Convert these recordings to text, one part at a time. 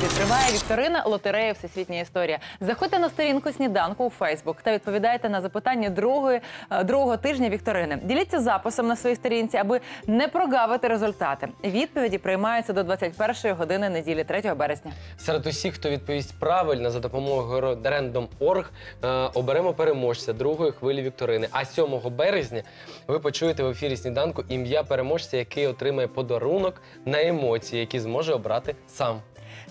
Друзі, триває вікторина лотерея Всесвітня історія. Заходьте на сторінку сніданку у Фейсбук та відповідайте на запитання другої, е, другого тижня вікторини. Діліться записом на своїй сторінці, аби не прогавити результати. Відповіді приймаються до 21 години неділі 3 березня. Серед усіх, хто відповість правильно за допомогою Random.org, е, оберемо переможця другої хвилі вікторини. А 7 березня ви почуєте в ефірі сніданку ім'я переможця, який отримає подарунок на емоції, які зможе обрати сам.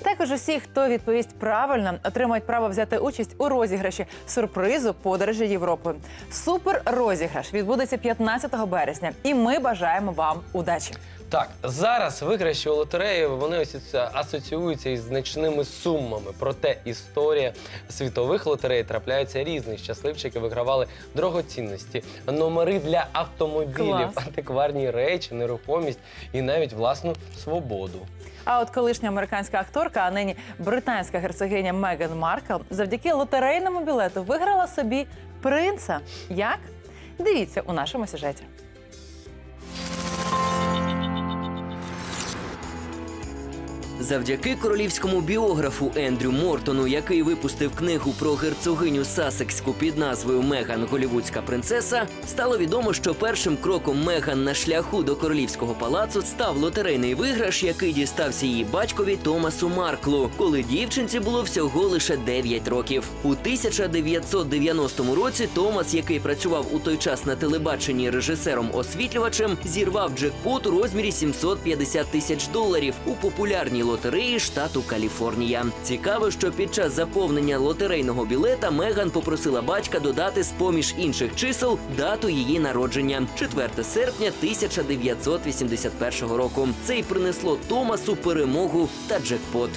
Також усі, хто відповість правильно, отримають право взяти участь у розіграші сюрпризу подорожі Європою. Супер розіграш відбудеться 15 березня, і ми бажаємо вам удачі. Так, зараз виграші у лотереї вони асоці- асоціюються із значними сумами. Проте історія світових лотерей трапляються різні. Щасливчики вигравали дорогоцінності, номери для автомобілів, Клас. антикварні речі, нерухомість і навіть власну свободу. А от колишня американська акторка, а нині британська герцогиня Меган Маркл, завдяки лотерейному білету виграла собі принца. Як? Дивіться у нашому сюжеті. Завдяки королівському біографу Ендрю Мортону, який випустив книгу про герцогиню Сасекську під назвою Меган Голівудська принцеса, стало відомо, що першим кроком Меган на шляху до королівського палацу став лотерейний виграш, який дістався її батькові Томасу Марклу, коли дівчинці було всього лише 9 років. У 1990 році Томас, який працював у той час на телебаченні режисером-освітлювачем, зірвав джекпот у розмірі 750 тисяч доларів у популярній лотереї штату Каліфорнія. Цікаво, що під час заповнення лотерейного білета Меган попросила батька додати з поміж інших чисел дату її народження 4 серпня 1981 року. Це й принесло Томасу перемогу та джекпот.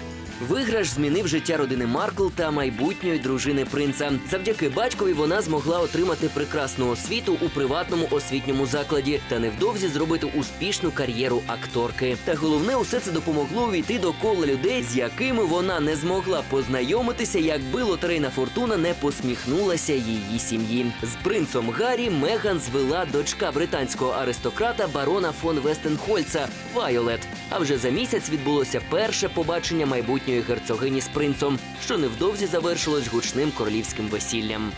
Виграш змінив життя родини Маркл та майбутньої дружини принца. Завдяки батькові вона змогла отримати прекрасну освіту у приватному освітньому закладі та невдовзі зробити успішну кар'єру акторки. Та головне, усе це допомогло увійти до кола людей, з якими вона не змогла познайомитися, якби лотерейна фортуна не посміхнулася її сім'ї. З принцом Гаррі Меган звела дочка британського аристократа барона фон Вестенхольца Вайолет. А вже за місяць відбулося перше побачення майбутньої герцогині з принцом, що невдовзі завершилось гучним королівським весіллям.